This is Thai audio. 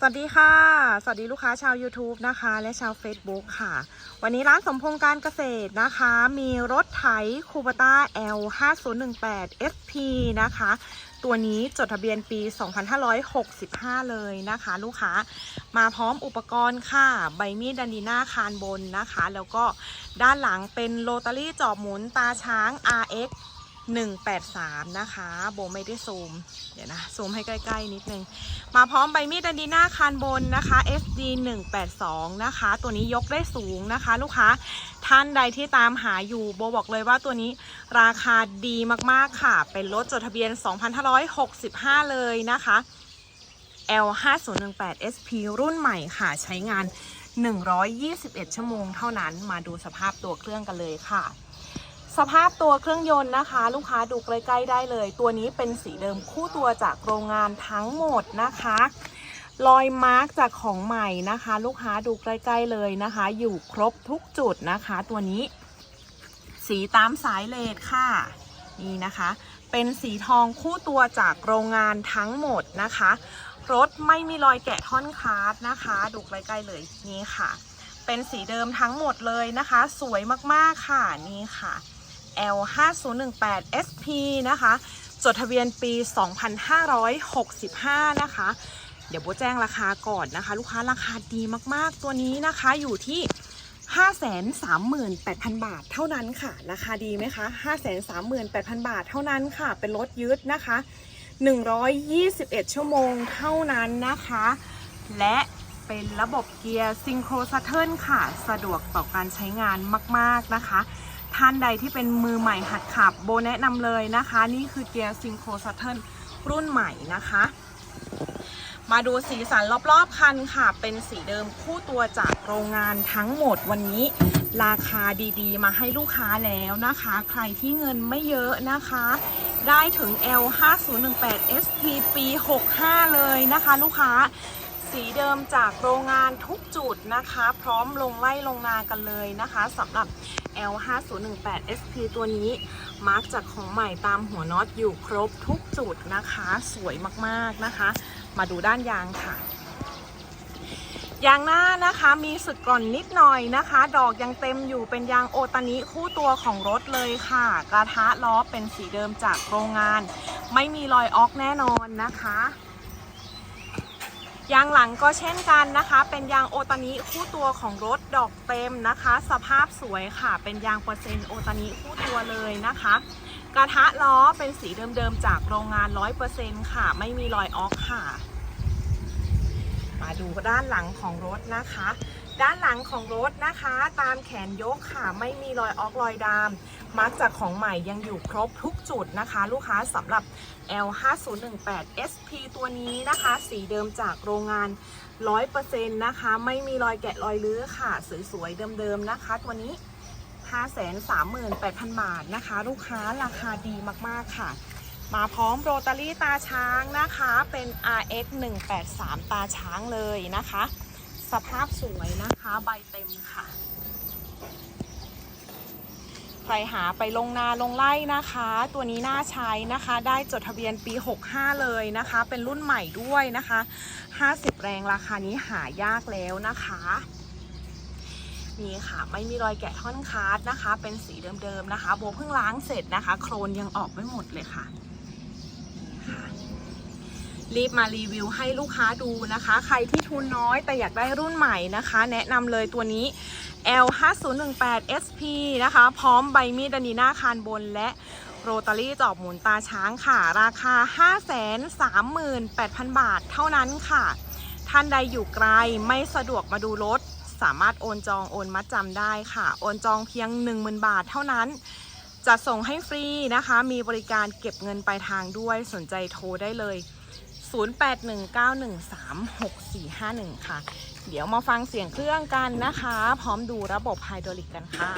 สวัสดีค่ะ สวัสดีลูกค้าชาว YouTube นะคะ และชาว Facebook ค่ะ วันนี้ร้านสมพงษ์การเกษตรนะคะ มีรถไถคูปต้า L 5018 SP นะคะ ตัวนี้จดทะเบียนปี 2565 เลยนะคะ ลูกค้ามาพร้อมอุปกรณ์ค่ะ ใบมีดดันดีน่าคานบนนะคะ แล้วก็ด้านหลังเป็นโรตารี่จอบหมุนตาช้าง RX 183 นะคะ โบไม่ได้ซูม เดี๋ยวนะ ซูมให้ใกล้ๆ นิดนึง มาพร้อมใบมีดดันดีน่าคานบนนะคะ SD 182 นะคะ ตัวนี้ยกได้สูงนะคะ ลูกค้าท่านใดที่ตามหาอยู่ โบบอกเลยว่าตัวนี้ราคาดีมากๆค่ะ เป็นรถจดทะเบียน 2565 เลยนะคะ L 5018 SP รุ่นใหม่ค่ะใช้งาน 121 ชั่วโมงเท่านั้นมาดูสภาพตัวเครื่องกันเลยค่ะ สภาพตัวเครื่องยนต์นะคะ ลูกค้าดูใกล้ๆได้เลย ตัวนี้เป็นสีเดิมคู่ตัวจากโรงงานทั้งหมดนะคะรอยมาร์กจากของใหม่นะคะ ลูกค้าดูใกล้ๆเลยนะคะ อยู่ครบทุกจุดนะคะ ตัวนี้ สีตามสายเลดค่ะ นี่นะคะ เป็นสีทองคู่ตัวจากโรงงานทั้งหมดนะคะ รถไม่มีรอยแกะท่อนคาร์ดนะคะ ดูใกล้ๆเลยนี่ค่ะ เป็นสีเดิมทั้งหมดเลยนะคะ สวยมากๆค่ะนี่ค่ะ L 5018 SP นะคะ จดทะเบียนปี 2565 นะคะ เดี๋ยวโบแจ้งราคาก่อนนะคะ ลูกค้าราคาดีมากๆตัวนี้นะคะอยู่ที่ 538,000 บาทเท่านั้นค่ะ ราคาดีไหมคะ 538,000 บาทเท่านั้นค่ะ เป็นรถยึดนะคะ 121 ชั่วโมงเท่านั้นนะคะ และเป็นระบบเกียร์ซิงโครซัตเทิลค่ะ สะดวกต่อการใช้งานมาก ๆ นะคะ ท่านใดที่เป็นมือใหม่หัดขับโบแนะนำเลยนะคะ นี่คือเกียร์ซิงโครซัตเทิลรุ่นใหม่นะคะ มาดูสีสันรอบๆคันค่ะ เป็นสีเดิมคู่ตัวจากโรงงานทั้งหมดวันนี้ ราคาดีๆ มาให้ลูกค้าแล้วนะคะ ใครที่เงินไม่เยอะนะคะ ได้ถึง L 5018 SP ปี 65 เลยนะคะ ลูกค้า สีเดิมจากโรงงานทุกจุดนะคะ พร้อมลงไล่ลงนากันเลยนะคะสำหรับ L 5018 SP ตัวนี้มาร์กจากของใหม่ตามหัวน็อตอยู่ครบทุกจุดนะคะ สวยมากๆนะคะ มาดูด้านยางค่ะ ยางหน้านะคะมีสึกกร่อนนิดหน่อยนะคะ ดอกยังเต็มอยู่เป็นยางโอตานิคู่ตัวของรถเลยค่ะ กระทะล้อเป็นสีเดิมจากโรงงาน ไม่มีรอยออกแน่นอนนะคะ ยางหลังก็เช่นกันนะคะ เป็นยางโอตานิคู่ตัวของรถดอกเต็มนะคะ สภาพสวยค่ะ เป็นยางเปอร์เซ็นต์โอตานิคู่ตัวเลยนะคะ กระทะล้อเป็นสีเดิมๆจากโรงงาน 100%ค่ะ ไม่มีรอยออกค่ะ มาดูด้านหลังของรถนะคะ ด้านหลังของรถนะคะ ตามแขนยกค่ะไม่มีรอยออกรอยดามมาร์กจากของใหม่ยังอยู่ครบทุกจุดนะคะ ลูกค้าสำหรับ L 5018 SP ตัวนี้นะคะ สีเดิมจากโรงงาน 100%นะคะ ไม่มีรอยแกะรอยลื้อค่ะ สวยๆเดิมๆนะคะ ตัวนี้ 538,000 บาทนะคะ ลูกค้าราคาดีมากๆค่ะ มาพร้อมโรตารี่ตาช้างนะคะเป็น RX 183ตาช้างเลยนะคะ สภาพสวยนะคะใบเต็มค่ะ ใครหาไปลงนาลงไล่นะคะ ตัวนี้น่าใช้นะคะ ได้จดทะเบียนปี 65 เลยนะคะ เป็นรุ่นใหม่ด้วยนะคะ 50 แรงราคานี้หายากแล้วนะคะนี่ค่ะไม่มีรอยแกะท่อนคาร์ดนะคะ เป็นสีเดิมๆนะคะ โบเพิ่งล้างเสร็จนะคะ โครนยังออกไม่หมดเลยค่ะนี่ค่ะ รีบมารีวิวให้ลูกค้าดูนะคะ ใครที่ทุนน้อยแต่อยากได้รุ่นใหม่นะคะ แนะนำเลยตัวนี้ L 5018 SP นะคะ พร้อมใบมีดดันีน่าคานบนและโรตารี่จอบหมุนตาช้างค่ะ ราคา 538,000 บาทเท่านั้นค่ะ ท่านใดอยู่ไกลไม่สะดวกมาดูรถ สามารถโอนจองโอนมัดจำได้ค่ะ โอนจองเพียง 10,000 บาทเท่านั้นจะส่งให้ฟรีนะคะ มีบริการเก็บเงินปลายทางด้วยสนใจโทรได้เลย 0819136451 ค่ะ เดี๋ยวมาฟังเสียงเครื่องกันนะคะ พร้อมดูระบบไฮดรอลิกกันค่ะ